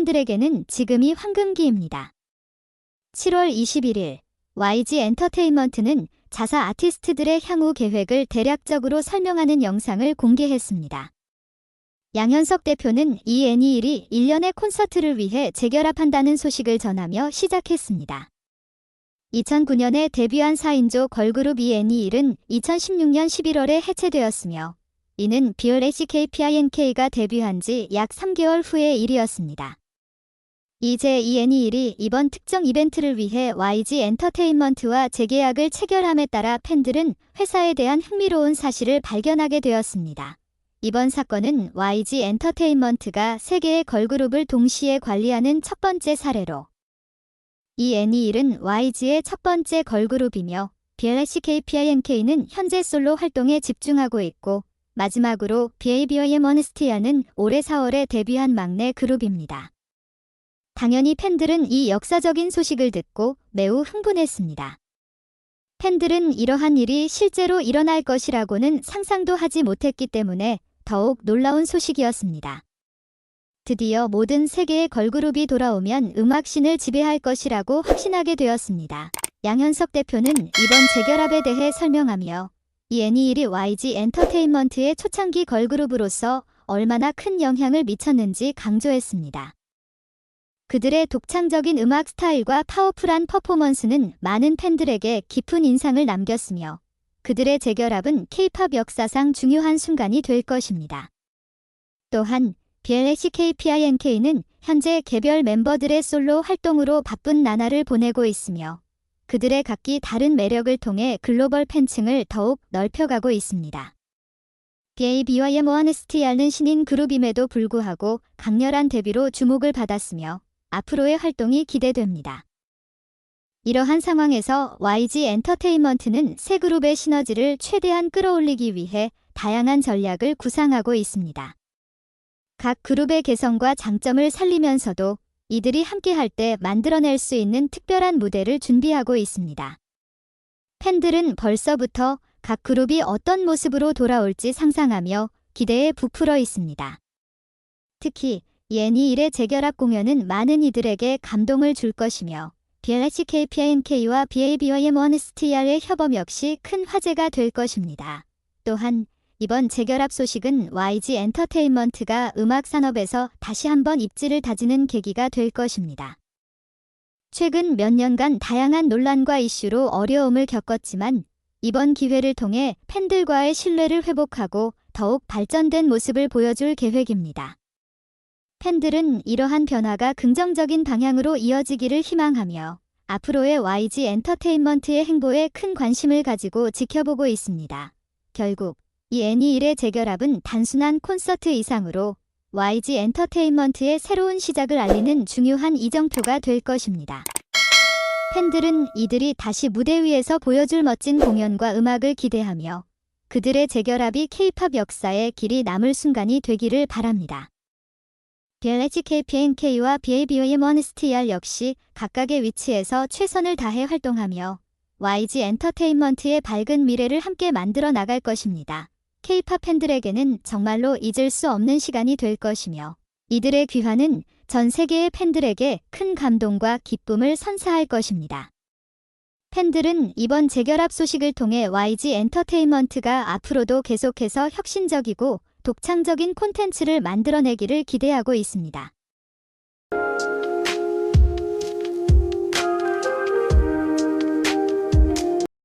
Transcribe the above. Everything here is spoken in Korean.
팬들에게는 지금이 황금기입니다. 7월 21일 YG 엔터테인먼트는 자사 아티스트들의 향후 계획을 대략적으로 설명하는 영상을 공개했습니다. 양현석 대표는 이 애니일이 1년의 콘서트를 위해 재결합한다는 소식을 전하며 시작했습니다. 2009년에 데뷔한 4인조 걸그룹 이 애니일은 2016년 11월에 해체되었으며 이는 비얼 HKPINK가 데뷔한 지 약 3개월 후의 일이었습니다. 이제 이 애니일이 이번 특정 이벤트를 위해 YG 엔터테인먼트와 재계약을 체결함에 따라 팬들은 회사에 대한 흥미로운 사실을 발견하게 되었습니다. 이번 사건은 YG 엔터테인먼트가 세 개의 걸그룹을 동시에 관리하는 첫 번째 사례로 이 애니일은 YG의 첫 번째 걸그룹이며 BLSKPINK는 현재 솔로 활동에 집중하고 있고 마지막으로 비에이비어의 머니스티아는 올해 4월에 데뷔한 막내 그룹입니다. 당연히 팬들은 이 역사적인 소식을 듣고 매우 흥분했습니다. 팬들은 이러한 일이 실제로 일어날 것이라고는 상상도 하지 못했기 때문에 더욱 놀라운 소식이었습니다. 드디어 모든 세계의 걸그룹이 돌아오면 음악신을 지배할 것이라고 확신하게 되었습니다. 양현석 대표는 이번 재결합에 대해 설명하며 이 애니일이 YG 엔터테인먼트의 초창기 걸그룹으로서 얼마나 큰 영향을 미쳤는지 강조했습니다. 그들의 독창적인 음악 스타일과 파워풀한 퍼포먼스는 많은 팬들에게 깊은 인상을 남겼으며 그들의 재결합은 K-팝 역사상 중요한 순간이 될 것입니다. 또한 BLSKPINK는 현재 개별 멤버들의 솔로 활동으로 바쁜 나날을 보내고 있으며 그들의 각기 다른 매력을 통해 글로벌 팬층을 더욱 넓혀가고 있습니다. BABYM ONSTR는 신인 그룹임에도 불구하고 강렬한 데뷔로 주목을 받았으며 앞으로의 활동이 기대됩니다. 이러한 상황에서 YG 엔터테인먼트는 새 그룹의 시너지를 최대한 끌어올리기 위해 다양한 전략을 구상하고 있습니다. 각 그룹의 개성과 장점을 살리면서도 이들이 함께할 때 만들어낼 수 있는 특별한 무대를 준비하고 있습니다. 팬들은 벌써부터 각 그룹이 어떤 모습으로 돌아올지 상상하며 기대에 부풀어 있습니다. 특히 예니 일의 재결합 공연은 많은 이들에게 감동을 줄 것이며 BLSKPINK와 BABYM 원스티아의 협업 역시 큰 화제가 될 것입니다. 또한 이번 재결합 소식은 YG 엔터테인먼트가 음악 산업에서 다시 한번 입지를 다지는 계기가 될 것입니다. 최근 몇 년간 다양한 논란과 이슈로 어려움을 겪었지만 이번 기회를 통해 팬들과의 신뢰를 회복하고 더욱 발전된 모습을 보여줄 계획입니다. 팬들은 이러한 변화가 긍정적인 방향으로 이어지기를 희망하며 앞으로의 YG 엔터테인먼트의 행보에 큰 관심을 가지고 지켜보고 있습니다. 결국 이 애니일의 재결합은 단순한 콘서트 이상으로 YG 엔터테인먼트의 새로운 시작을 알리는 중요한 이정표가 될 것입니다. 팬들은 이들이 다시 무대 위에서 보여줄 멋진 공연과 음악을 기대하며 그들의 재결합이 K-팝 역사에 길이 남을 순간이 되기를 바랍니다. BLHKPNK와 BABOM 원스티알 역시 각각의 위치에서 최선을 다해 활동하며 YG 엔터테인먼트의 밝은 미래를 함께 만들어 나갈 것입니다. K-팝 팬들에게는 정말로 잊을 수 없는 시간이 될 것이며 이들의 귀환은 전 세계의 팬들에게 큰 감동과 기쁨을 선사할 것입니다. 팬들은 이번 재결합 소식을 통해 YG 엔터테인먼트가 앞으로도 계속해서 혁신적이고 독창적인 콘텐츠를 만들어내기를 기대하고 있습니다.